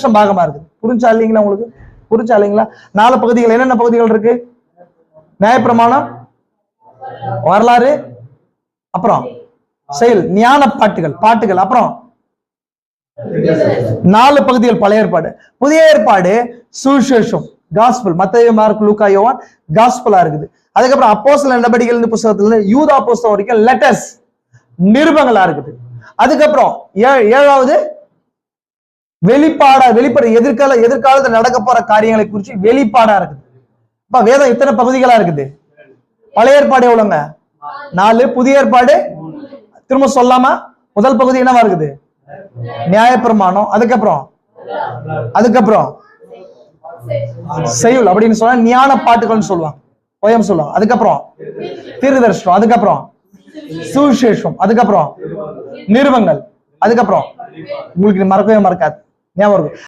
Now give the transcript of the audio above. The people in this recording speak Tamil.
வருஷம் பாகமா இருக்குது. புரிஞ்சா இல்லைங்களா உங்களுக்கு? புரிஞ்சா இல்லைங்களா? நாலு பகுதிகள் என்னென்ன பகுதிகள் இருக்கு? நியாயப்பிரமாணம் வரலாறு அப்புறம் செயல் ஞான பாட்டுகள் பாட்டுகள் அப்புறம் நாலு பகுதிகள் பழைய ஏற்பாடு. புதிய ஏற்பாடு சுவிசேஷம் காஸ்பல் மத்திய மார்க் லூக்கா யோவான் காஸ்பலா இருக்குது. அதுக்கப்புறம் அப்போஸ்தல நடவடிக்கைகள் புத்தகத்துல இருந்து யூதா புஸ்தகம் வரைக்கும் லெட்டர்ஸ் நிருபங்களா இருக்குது. அதுக்கப்புறம் ஏழாவது வெளிப்பாடா வெளிப்பட எதிர்கால எதிர்காலத்துல நடக்க போற காரியங்களை குறிச்சு வெளிப்பாடா இருக்குது. இப்ப வேதம் இத்தனை பகுதிகளா இருக்குது? பழைய ஏற்பாடு எவ்வளவுங்க? நாலு. புதிய ஏற்பாடு? திரும்ப சொல்லாமா முதல் பகுதி என்னவா இருக்குது? நியாயப்பிரமாணம். அதுக்கப்புறம்? அதுக்கப்புறம்? செய்யுள் அப்படின்னு சொன்னா ஞான பாட்டுகள்னு சொல்லுவாங்க. போயம் சொல்லுவாங்க. அதுக்கப்புறம்? தீர்தர்ஷனம் அதுக்கப்புறம்? சுவிசேஷம். அதுக்கப்புறம்? நிறுவங்கள் அதுக்கப்புறம்? உங்களுக்கு மறக்கவே மறக்காது. ஞாபகம் இருக்கும்